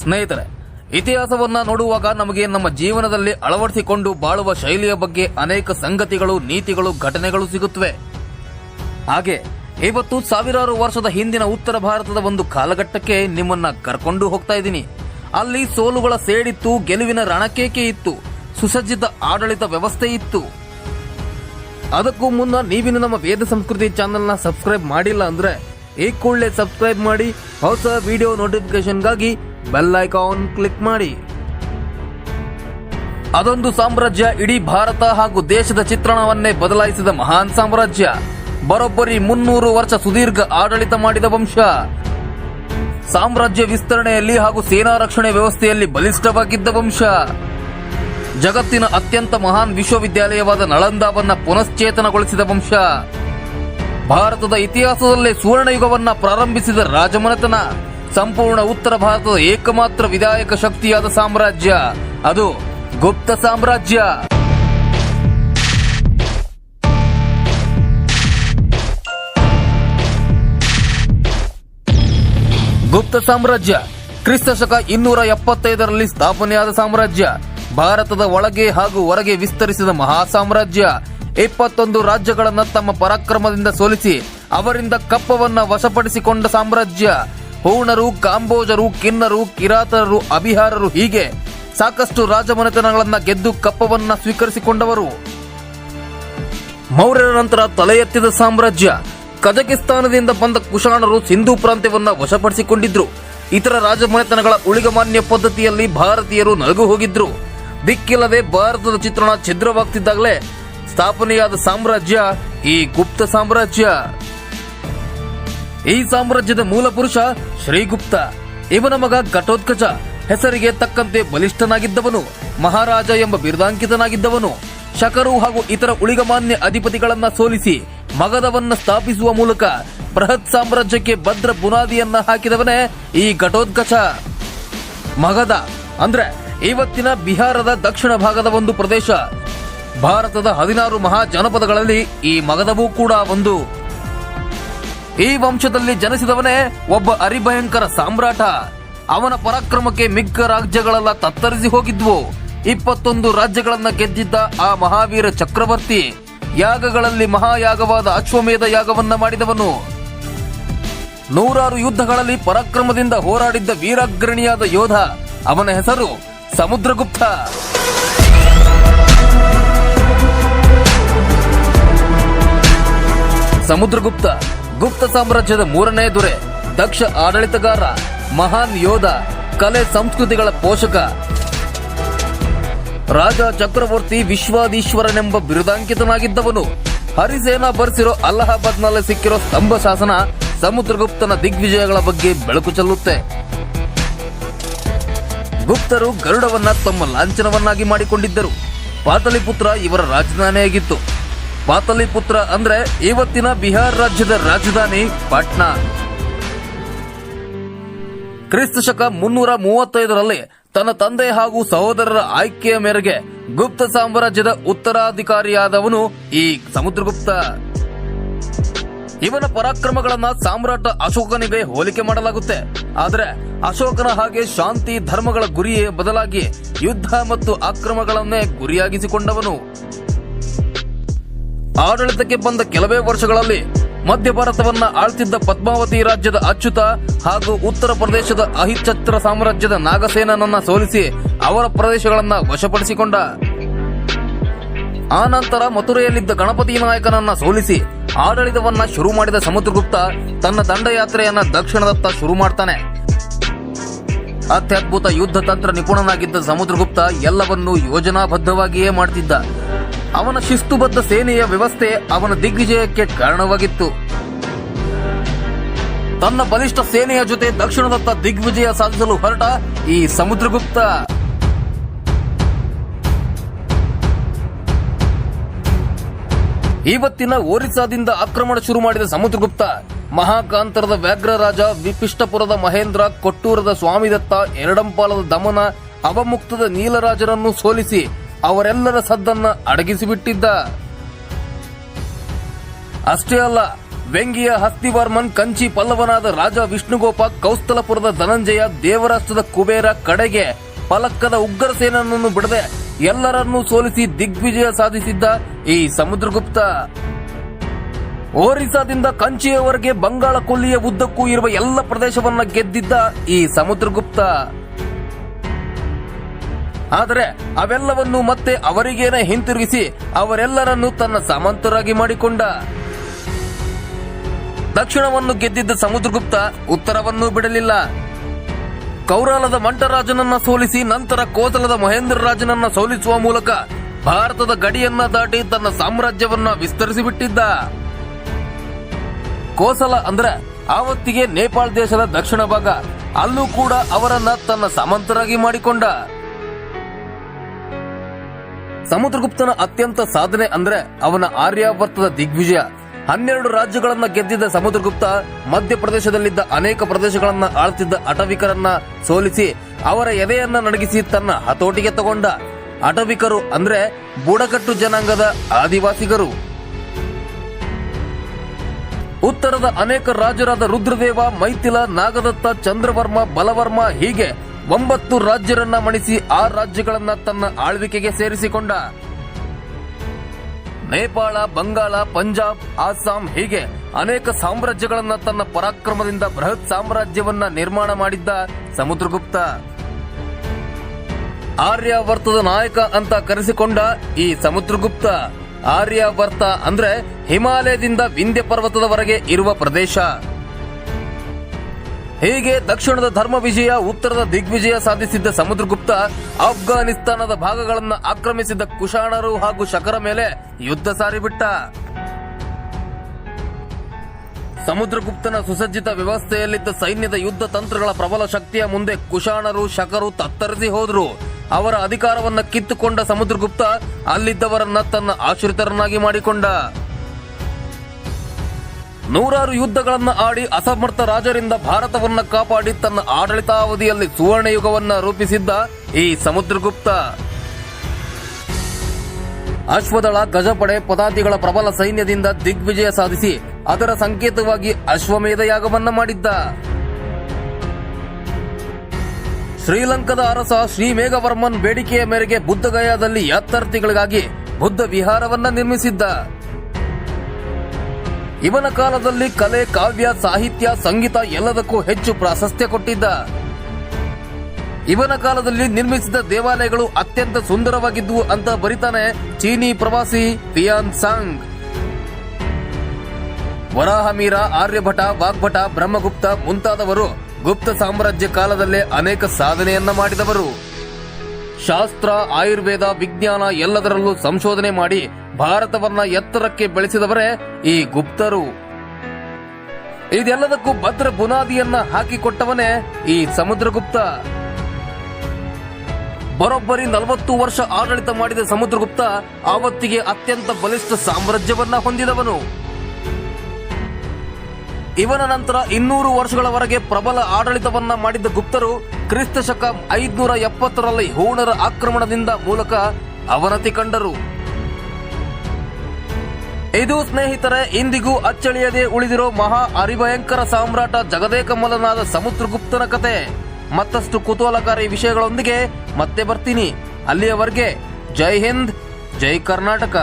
ಸ್ನೇಹಿತರೆ, ಇತಿಹಾಸವನ್ನ ನೋಡುವಾಗ ನಮಗೆ ನಮ್ಮ ಜೀವನದಲ್ಲಿ ಅಳವಡಿಸಿಕೊಂಡು ಬಾಳುವ ಶೈಲಿಯ ಬಗ್ಗೆ ಅನೇಕ ಸಂಗತಿಗಳು, ನೀತಿಗಳು, ಘಟನೆಗಳು ಸಿಗುತ್ತವೆ. ಹಾಗೆ ಇವತ್ತು ಸಾವಿರಾರು ವರ್ಷದ ಹಿಂದಿನ ಉತ್ತರ ಭಾರತದ ಒಂದು ಕಾಲಘಟ್ಟಕ್ಕೆ ನಿಮ್ಮನ್ನ ಕರ್ಕೊಂಡು ಹೋಗ್ತಾ ಇದ್ದೀನಿ. ಅಲ್ಲಿ ಸೋಲುಗಳ ಸೇಡಿತ್ತು, ಗೆಲುವಿನ ರಣಕೇಕೆ ಇತ್ತು, ಸುಸಜ್ಜಿತ ಆಡಳಿತ ವ್ಯವಸ್ಥೆ ಇತ್ತು. ಅದಕ್ಕೂ ಮುನ್ನ ನೀವಿನ್ನು ನಮ್ಮ ವೇದ ಸಂಸ್ಕೃತಿ ಚಾನೆಲ್ನ ಸಬ್ಸ್ಕ್ರೈಬ್ ಮಾಡಿಲ್ಲ ಅಂದ್ರೆ, ಈ ಕೂಡಲೇ ಸಬ್ಸ್ಕ್ರೈಬ್ ಮಾಡಿ, ಹೊಸ ವಿಡಿಯೋ ನೋಟಿಫಿಕೇಶನ್ಗಾಗಿ ಬೆಲ್ ಐಕಾನ್ ಕ್ಲಿಕ್ ಮಾಡಿ. ಅದೊಂದು ಸಾಮ್ರಾಜ್ಯ ಇಡೀ ಭಾರತ ಹಾಗೂ ದೇಶದ ಚಿತ್ರಣವನ್ನೇ ಬದಲಾಯಿಸಿದ ಮಹಾನ್ ಸಾಮ್ರಾಜ್ಯ. ಬರೋಬ್ಬರಿ ಮುನ್ನೂರು ವರ್ಷ ಸುದೀರ್ಘ ಆಡಳಿತ ಮಾಡಿದ ವಂಶ. ಸಾಮ್ರಾಜ್ಯ ವಿಸ್ತರಣೆಯಲ್ಲಿ ಹಾಗೂ ಸೇನಾ ರಕ್ಷಣೆ ವ್ಯವಸ್ಥೆಯಲ್ಲಿ ಬಲಿಷ್ಠವಾಗಿದ್ದ ವಂಶ. ಜಗತ್ತಿನ ಅತ್ಯಂತ ಮಹಾನ್ ವಿಶ್ವವಿದ್ಯಾಲಯವಾದ ನಳಂದಾವನ್ನ ಪುನಶ್ಚೇತನಗೊಳಿಸಿದ ವಂಶ. ಭಾರತದ ಇತಿಹಾಸದಲ್ಲೇ ಸುವರ್ಣಯುಗವನ್ನ ಪ್ರಾರಂಭಿಸಿದ ರಾಜಮನೆತನ. ಸಂಪೂರ್ಣ ಉತ್ತರ ಭಾರತದ ಏಕಮಾತ್ರ ವಿಧಾಯಕ ಶಕ್ತಿಯಾದ ಸಾಮ್ರಾಜ್ಯ. ಅದು ಗುಪ್ತ ಸಾಮ್ರಾಜ್ಯ. ಗುಪ್ತ ಸಾಮ್ರಾಜ್ಯ. ಕ್ರಿಸ್ತ ಶಕ ಇನ್ನೂರ ಎಪ್ಪತ್ತೈದರಲ್ಲಿ ಸ್ಥಾಪನೆಯಾದ ಸಾಮ್ರಾಜ್ಯ. ಭಾರತದ ಒಳಗೆ ಹಾಗೂ ಹೊರಗೆ ವಿಸ್ತರಿಸಿದ ಮಹಾ ಸಾಮ್ರಾಜ್ಯ ಇಪ್ಪತ್ತೊಂದು ರಾಜ್ಯಗಳನ್ನು ತಮ್ಮ ಪರಾಕ್ರಮದಿಂದ ಸೋಲಿಸಿ, ಅವರಿಂದ ಕಪ್ಪವನ್ನ ವಶಪಡಿಸಿಕೊಂಡ ಸಾಮ್ರಾಜ್ಯ. ಹೂಣರು, ಕಾಂಬೋಜರು, ಕಿನ್ನರು, ಕಿರಾತರರು, ಅಭಿಹಾರರು ಹೀಗೆ ಸಾಕಷ್ಟು ರಾಜಮನೆತನಗಳನ್ನ ಗೆದ್ದು ಕಪ್ಪವನ್ನ ಸ್ವೀಕರಿಸಿಕೊಂಡವರು. ಮೌರ್ಯರ ನಂತರ ತಲೆ ಎತ್ತಿದ ಸಾಮ್ರಾಜ್ಯ ಕಜಕಿಸ್ತಾನದಿಂದ ಬಂದ ಕುಶಾಣರು ಸಿಂಧೂ ಪ್ರಾಂತ್ಯವನ್ನ ವಶಪಡಿಸಿಕೊಂಡಿದ್ರು. ಇತರ ರಾಜಮನೆತನಗಳ ಉಳಿಗಮಾನ್ಯ ಪದ್ಧತಿಯಲ್ಲಿ ಭಾರತೀಯರು ನಲುಗು ಹೋಗಿದ್ರು. ದಿಕ್ಕಿಲ್ಲದೆ ಭಾರತದ ಚಿತ್ರಣ ಛಿದ್ರವಾಗ್ತಿದ್ದಾಗಲೇ ಸ್ಥಾಪನೆಯಾದ ಸಾಮ್ರಾಜ್ಯ ಈ ಗುಪ್ತ ಸಾಮ್ರಾಜ್ಯ. ಈ ಸಾಮ್ರಾಜ್ಯದ ಮೂಲ ಪುರುಷ ಶ್ರೀಗುಪ್ತ. ಇವನ ಮಗ ಘಟೋತ್ಕಚ. ಹೆಸರಿಗೆ ತಕ್ಕಂತೆ ಬಲಿಷ್ಠನಾಗಿದ್ದವನು, ಮಹಾರಾಜ ಎಂಬ ಬಿರುದಾಂಕಿತನಾಗಿದ್ದವನು. ಶಕರು ಹಾಗೂ ಇತರ ಉಳಿಗಮಾನ್ಯ ಅಧಿಪತಿಗಳನ್ನ ಸೋಲಿಸಿ ಮಗದವನ್ನ ಸ್ಥಾಪಿಸುವ ಮೂಲಕ ಬೃಹತ್ ಸಾಮ್ರಾಜ್ಯಕ್ಕೆ ಭದ್ರ ಬುನಾದಿಯನ್ನ ಹಾಕಿದವನೇ ಈ ಘಟೋತ್ಕಚ. ಮಗಧ ಅಂದ್ರೆ ಇವತ್ತಿನ ಬಿಹಾರದ ದಕ್ಷಿಣ ಭಾಗದ ಒಂದು ಪ್ರದೇಶ. ಭಾರತದ ಹದಿನಾರು ಮಹಾ ಜನಪದಗಳಲ್ಲಿ ಈ ಮಗಧವೂ ಕೂಡ ಒಂದು. ಈ ವಂಶದಲ್ಲಿ ಜನಿಸಿದವನೇ ಒಬ್ಬ ಅರಿಭಯಂಕರ ಸಾಮ್ರಾಟ. ಅವನ ಪರಾಕ್ರಮಕ್ಕೆ ಮಿಕ್ಕ ರಾಜ್ಯಗಳೆಲ್ಲ ತತ್ತರಿಸಿ ಹೋಗಿದ್ವು. ಇಪ್ಪತ್ತೊಂದು ರಾಜ್ಯಗಳನ್ನ ಗೆದ್ದಿದ್ದ ಆ ಮಹಾವೀರ ಚಕ್ರವರ್ತಿ ಯಾಗಗಳಲ್ಲಿ ಮಹಾಯಾಗವಾದ ಅಶ್ವಮೇಧ ಯಾಗವನ್ನ ಮಾಡಿದವನು. ನೂರಾರು ಯುದ್ಧಗಳಲ್ಲಿ ಪರಾಕ್ರಮದಿಂದ ಹೋರಾಡಿದ್ದ ವೀರಾಗ್ರಣಿಯಾದ ಯೋಧ. ಅವನ ಹೆಸರು ಸಮುದ್ರಗುಪ್ತ. ಸಮುದ್ರಗುಪ್ತ. ಗುಪ್ತ ಸಾಮ್ರಾಜ್ಯದ ಮೂರನೇ ದೊರೆ, ದಕ್ಷ ಆಡಳಿತಗಾರ, ಮಹಾನ್ ಯೋಧ, ಕಲೆ ಸಂಸ್ಕೃತಿಗಳ ಪೋಷಕ. ರಾಜ ಚಕ್ರವರ್ತಿ ವಿಶ್ವಾದೀಶ್ವರನೆಂಬ ಬಿರುದಾಂಕಿತನಾಗಿದ್ದವನು, ಹರಿಸೇನ ಬರೆಸಿರೋ ಅಲಹಾಬಾದ್ನಲ್ಲಿ ಸಿಕ್ಕಿರೋ ಸ್ತಂಭ ಶಾಸನ ಸಮುದ್ರಗುಪ್ತನ ದಿಗ್ವಿಜಯಗಳ ಬಗ್ಗೆ ಬೆಳಕು ಚೆಲ್ಲುತ್ತೆ. ಗುಪ್ತರು ಗರುಡವನ್ನ ತಮ್ಮ ಲಾಂಛನವನ್ನಾಗಿ ಮಾಡಿಕೊಂಡಿದ್ದರು. ಪಾತಲಿಪುತ್ರ ಇವರ ರಾಜಧಾನಿಯಾಗಿತ್ತು. ಪಾಟಲಿಪುತ್ರ ಅಂದ್ರೆ ಇವತ್ತಿನ ಬಿಹಾರ್ ರಾಜ್ಯದ ರಾಜಧಾನಿ ಪಾಟ್ನಾ. ಕ್ರಿಸ್ತ ಶಕ ಮುನ್ನೂರ ಮೂವತ್ತೈದರಲ್ಲಿ ತನ್ನ ತಂದೆ ಹಾಗೂ ಸಹೋದರರ ಆಯ್ಕೆಯ ಮೇರೆಗೆ ಗುಪ್ತ ಸಾಮ್ರಾಜ್ಯದ ಉತ್ತರಾಧಿಕಾರಿಯಾದವನು ಈ ಸಮುದ್ರಗುಪ್ತ. ಇವನ ಪರಾಕ್ರಮಗಳನ್ನ ಸಾಮ್ರಾಟ ಅಶೋಕನಿಗೆ ಹೋಲಿಕೆ ಮಾಡಲಾಗುತ್ತೆ. ಆದರೆ ಅಶೋಕನ ಹಾಗೆ ಶಾಂತಿ ಧರ್ಮಗಳ ಗುರಿಯೇ ಬದಲಾಗಿ ಯುದ್ಧ ಮತ್ತು ಅಕ್ರಮಗಳನ್ನೇ ಗುರಿಯಾಗಿಸಿಕೊಂಡವನು. ಆಡಳಿತಕ್ಕೆ ಬಂದ ಕೆಲವೇ ವರ್ಷಗಳಲ್ಲಿ ಮಧ್ಯ ಭಾರತವನ್ನ ಆಳ್ತಿದ್ದ ಪದ್ಮಾವತಿ ರಾಜ್ಯದ ಅಚ್ಯುತ ಹಾಗೂ ಉತ್ತರ ಪ್ರದೇಶದ ಅಹಿಚ್ಛತ್ರ ಸಾಮ್ರಾಜ್ಯದ ನಾಗಸೇನನನ್ನ ಸೋಲಿಸಿ ಅವರ ಪ್ರದೇಶಗಳನ್ನ ವಶಪಡಿಸಿಕೊಂಡ. ಆ ನಂತರ ಮಥುರೆಯಲ್ಲಿದ್ದ ಗಣಪತಿ ನಾಯಕನನ್ನ ಸೋಲಿಸಿ ಆಡಳಿತವನ್ನ ಶುರು ಮಾಡಿದ ಸಮುದ್ರಗುಪ್ತ ತನ್ನ ದಂಡಯಾತ್ರೆಯನ್ನ ದಕ್ಷಿಣದತ್ತ ಶುರು ಮಾಡ್ತಾನೆ. ಅತ್ಯದ್ಭುತ ಯುದ್ಧ ತಂತ್ರ ನಿಪುಣನಾಗಿದ್ದ ಸಮುದ್ರಗುಪ್ತ ಎಲ್ಲವನ್ನೂ ಯೋಜನಾಬದ್ಧವಾಗಿಯೇ ಮಾಡ್ತಿದ್ದ. ಅವನ ಶಿಸ್ತುಬದ್ಧ ಸೇನೆಯ ವ್ಯವಸ್ಥೆ ಅವನ ದಿಗ್ವಿಜಯಕ್ಕೆ ಕಾರಣವಾಗಿತ್ತು. ತನ್ನ ಬಲಿಷ್ಠ ಸೇನೆಯ ಜೊತೆ ದಕ್ಷಿಣದತ್ತ ದಿಗ್ವಿಜಯ ಸಾಧಿಸಲು ಹೊರಟ ಈ ಸಮುದ್ರಗುಪ್ತ. ಇವತ್ತಿನ ಒರಿಸ್ಸಾದಿಂದ ಆಕ್ರಮಣ ಶುರು ಮಾಡಿದ ಸಮುದ್ರಗುಪ್ತ, ಮಹಾಕಾಂತರದ ವ್ಯಾಘ್ರರಾಜ ವಿಪಿಷ್ಟಪುರದ ಮಹೇಂದ್ರ ಕೊಟ್ಟೂರದ ಸ್ವಾಮಿದತ್ತ ಎರಡಂಪಾಲದ ದಮನ ಅವಮುಕ್ತದ ನೀಲರಾಜರನ್ನು ಸೋಲಿಸಿ ಅವರೆಲ್ಲರ ಸದ್ದನ್ನ ಅಡಗಿಸಿಬಿಟ್ಟಿದ್ದ. ಅಷ್ಟೇ ಅಲ್ಲ ವೆಂಗಿಯ ಹಸ್ತಿವರ್ಮನ್ ಕಂಚಿ ಪಲ್ಲವನಾದ ರಾಜ ವಿಷ್ಣುಗೋಪ ಕೌಸ್ತಲಪುರದ ಧನಂಜಯ ದೇವರಾಷ್ಟ್ರದ ಕುಬೇರ ಕಡೆಗೆ ಪಲಕ್ಕದ ಉಗ್ರಸೇನನ್ನು ಬಿಡದೆ ಎಲ್ಲರನ್ನೂ ಸೋಲಿಸಿ ದಿಗ್ವಿಜಯ ಸಾಧಿಸಿದ್ದ ಈ ಸಮುದ್ರಗುಪ್ತ. ಒರಿಸ್ಸಾದಿಂದ ಕಂಚಿಯವರೆಗೆ ಬಂಗಾಳ ಕೊಲ್ಲಿಯ ಉದ್ದಕ್ಕೂ ಇರುವ ಎಲ್ಲ ಪ್ರದೇಶವನ್ನ ಗೆದ್ದಿದ್ದ ಈ ಸಮುದ್ರಗುಪ್ತ. ಆದರೆ ಅವೆಲ್ಲವನ್ನು ಮತ್ತೆ ಅವರಿಗೇನೆ ಹಿಂತಿರುಗಿಸಿ ಅವರೆಲ್ಲರನ್ನೂ ತನ್ನ ಸಾಮಂತರಾಗಿ ಮಾಡಿಕೊಂಡ. ದಕ್ಷಿಣವನ್ನು ಗೆದ್ದಿದ್ದ ಸಮುದ್ರಗುಪ್ತ ಉತ್ತರವನ್ನು ಬಿಡಲಿಲ್ಲ. ಕೌರಾಲದ ಮಂಟರಾಜನನ್ನ ಸೋಲಿಸಿ ನಂತರ ಕೋಸಲದ ಮಹೇಂದ್ರ ರಾಜನನ್ನ ಸೋಲಿಸುವ ಮೂಲಕ ಭಾರತದ ಗಡಿಯನ್ನ ದಾಟಿ ತನ್ನ ಸಾಮ್ರಾಜ್ಯವನ್ನ ವಿಸ್ತರಿಸಿಬಿಟ್ಟಿದ್ದ. ಕೋಸಲ ಅಂದ್ರೆ ಆವತ್ತಿಗೆ ನೇಪಾಳ ದೇಶದ ದಕ್ಷಿಣ ಭಾಗ, ಅಲ್ಲೂ ಕೂಡ ಅವರನ್ನ ತನ್ನ ಸಾಮಂತರಾಗಿ ಮಾಡಿಕೊಂಡ. ಸಮುದ್ರಗುಪ್ತನ ಅತ್ಯಂತ ಸಾಧನೆ ಅಂದ್ರೆ ಅವನ ಆರ್ಯಾವರ್ತದ ದಿಗ್ವಿಜಯ. ಹನ್ನೆರಡು ರಾಜ್ಯಗಳನ್ನ ಗೆದ್ದಿದ್ದ ಸಮುದ್ರಗುಪ್ತ ಮಧ್ಯಪ್ರದೇಶದಲ್ಲಿದ್ದ ಅನೇಕ ಪ್ರದೇಶಗಳನ್ನ ಆಳ್ತಿದ್ದ ಅಟವಿಕರನ್ನ ಸೋಲಿಸಿ ಅವರ ಎದೆಯನ್ನ ನಡಗಿಸಿ ತನ್ನ ಹತೋಟಿಗೆ ತಗೊಂಡ. ಅಟವಿಕರು ಅಂದ್ರೆ ಬುಡಕಟ್ಟು ಜನಾಂಗದ ಆದಿವಾಸಿಗರು. ಉತ್ತರದ ಅನೇಕ ರಾಜರಾದ ರುದ್ರದೇವ, ಮೈಥಿಲ, ನಾಗದತ್ತ, ಚಂದ್ರವರ್ಮ, ಬಲವರ್ಮ ಹೀಗೆ ಒಂಬತ್ತು ರಾಜ್ಯರನ್ನ ಮಣಿಸಿ ಆ ರಾಜ್ಯಗಳನ್ನ ತನ್ನ ಆಳ್ವಿಕೆಗೆ ಸೇರಿಸಿಕೊಂಡ. ನೇಪಾಳ, ಬಂಗಾಳ, ಪಂಜಾಬ್ ಅಸ್ಸಾಂ ಹೀಗೆ ಅನೇಕ ಸಾಮ್ರಾಜ್ಯಗಳನ್ನ ತನ್ನ ಪರಾಕ್ರಮದಿಂದ ಬೃಹತ್ ಸಾಮ್ರಾಜ್ಯವನ್ನ ನಿರ್ಮಾಣ ಮಾಡಿದ್ದ ಸಮುದ್ರಗುಪ್ತ. ಆರ್ಯಾವರ್ತದ ನಾಯಕ ಅಂತ ಕರೆಸಿಕೊಂಡ ಈ ಸಮುದ್ರಗುಪ್ತ ಆರ್ಯವರ್ತ ಅಂದ್ರೆ ಹಿಮಾಲಯದಿಂದ ವಿಂಧ್ಯ ಪರ್ವತದವರೆಗೆ ಇರುವ ಪ್ರದೇಶ. ಹೀಗೆ ದಕ್ಷಿಣದ ಧರ್ಮ ವಿಜಯ, ಉತ್ತರದ ದಿಗ್ವಿಜಯ ಸಾಧಿಸಿದ್ದ ಸಮುದ್ರಗುಪ್ತ ಅಫ್ಘಾನಿಸ್ತಾನದ ಭಾಗಗಳನ್ನು ಆಕ್ರಮಿಸಿದ್ದ ಕುಶಾಣರು ಹಾಗೂ ಶಕರ ಮೇಲೆ ಯುದ್ಧ ಸಾರಿಬಿಟ್ಟ. ಸಮುದ್ರಗುಪ್ತನ ಸುಸಜ್ಜಿತ ವ್ಯವಸ್ಥೆಯಲ್ಲಿದ್ದ ಸೈನ್ಯದ ಯುದ್ಧ ತಂತ್ರಗಳ ಪ್ರಬಲ ಶಕ್ತಿಯ ಮುಂದೆ ಕುಶಾಣರು, ಶಕರು ತತ್ತರಿಸಿ ಹೋದ್ರು. ಅವರ ಅಧಿಕಾರವನ್ನ ಕಿತ್ತುಕೊಂಡ ಸಮುದ್ರಗುಪ್ತ ಅಲ್ಲಿದ್ದವರನ್ನ ತನ್ನ ಆಶ್ರಿತರನ್ನಾಗಿ ಮಾಡಿಕೊಂಡ. ನೂರಾರು ಯುದ್ಧಗಳನ್ನು ಆಡಿ ಅಸಮರ್ಥ ರಾಜರಿಂದ ಭಾರತವನ್ನು ಕಾಪಾಡಿ ತನ್ನ ಆಡಳಿತಾವಧಿಯಲ್ಲಿ ಸುವರ್ಣ ಯುಗವನ್ನ ರೂಪಿಸಿದ್ದ ಈ ಸಮುದ್ರಗುಪ್ತ. ಅಶ್ವದಳ ಗಜಪಡೆ ಪದಾತಿಗಳ ಪ್ರಬಲ ಸೈನ್ಯದಿಂದ ದಿಗ್ವಿಜಯ ಸಾಧಿಸಿ ಅದರ ಸಂಕೇತವಾಗಿ ಅಶ್ವಮೇಧ ಯಾಗವನ್ನ ಮಾಡಿದ್ದ. ಶ್ರೀಲಂಕಾದ ಅರಸ ಶ್ರೀ ಮೇಘವರ್ಮನ್ ಬೇಡಿಕೆಯ ಮೇರೆಗೆ ಬುದ್ಧಗಯಾದಲ್ಲಿ ಯಾತ್ರಾರ್ಥಿಗಳಿಗಾಗಿ ಬುದ್ಧ ವಿಹಾರವನ್ನ ನಿರ್ಮಿಸಿದ್ದ. ಇವನ ಕಾಲದಲ್ಲಿ ಕಲೆ, ಕಾವ್ಯ, ಸಾಹಿತ್ಯ, ಸಂಗೀತ ಎಲ್ಲದಕ್ಕೂ ಹೆಚ್ಚು ಪ್ರಾಶಸ್ತ್ಯ ಕೊಟ್ಟಿದ್ದ. ಇವನ ಕಾಲದಲ್ಲಿ ನಿರ್ಮಿಸಿದ ದೇವಾಲಯಗಳು ಅತ್ಯಂತ ಸುಂದರವಾಗಿದ್ವು ಅಂತ ಬರಿತಾನೆ ಚೀನಿ ಪ್ರವಾಸಿ ಪಿಯಾನ್ ಸಾಂಗ್ ವರಾಹಮೀರ, ಆರ್ಯಭಟ, ವಾಗ್ಭಟ, ಬ್ರಹ್ಮಗುಪ್ತ ಮುಂತಾದವರು ಗುಪ್ತ ಸಾಮ್ರಾಜ್ಯ ಕಾಲದಲ್ಲೇ ಅನೇಕ ಸಾಧನೆಯನ್ನ ಮಾಡಿದವರು. ಶಾಸ್ತ್ರ, ಆಯುರ್ವೇದ, ವಿಜ್ಞಾನ ಎಲ್ಲದರಲ್ಲೂ ಸಂಶೋಧನೆ ಮಾಡಿ ಭಾರತವನ್ನ ಎತ್ತರಕ್ಕೆ ಬೆಳೆಸಿದವರೇ ಈ ಗುಪ್ತರು. ಇದೆಲ್ಲದಕ್ಕೂ ಭದ್ರ ಬುನಾದಿಯನ್ನ ಹಾಕಿಕೊಟ್ಟವನೇ ಈ ಸಮುದ್ರಗುಪ್ತ. ಬರೋಬ್ಬರಿ ನಲವತ್ತು ವರ್ಷ ಆಡಳಿತ ಮಾಡಿದ ಸಮುದ್ರಗುಪ್ತ ಆವತ್ತಿಗೆ ಅತ್ಯಂತ ಬಲಿಷ್ಠ ಸಾಮ್ರಾಜ್ಯವನ್ನ ಹೊಂದಿದವನು. ಇವನ ನಂತರ ಇನ್ನೂರು ವರ್ಷಗಳವರೆಗೆ ಪ್ರಬಲ ಆಡಳಿತವನ್ನ ಮಾಡಿದ್ದ ಗುಪ್ತರು ಕ್ರಿಸ್ತ ಶಕ ಐದ್ನೂರ ಎಪ್ಪತ್ತರಲ್ಲಿ ಹೂಣರ ಆಕ್ರಮಣದಿಂದ ಮೂಲಕ ಅವನತಿ ಕಂಡರು. ಇದು ಸ್ನೇಹಿತರೆ, ಇಂದಿಗೂ ಅಚ್ಚಳಿಯದೆ ಉಳಿದಿರೋ ಮಹಾ ಅರಿಭಯಂಕರ ಸಾಮ್ರಾಟ ಜಗದೇಕಮಲನಾದ ಸಮುದ್ರಗುಪ್ತನ ಕತೆ. ಮತ್ತಷ್ಟು ಕುತೂಹಲಕಾರಿ ವಿಷಯಗಳೊಂದಿಗೆ ಮತ್ತೆ ಬರ್ತೀನಿ. ಅಲ್ಲಿಯವರೆಗೆ ಜೈ ಹಿಂದ್, ಜೈ ಕರ್ನಾಟಕ.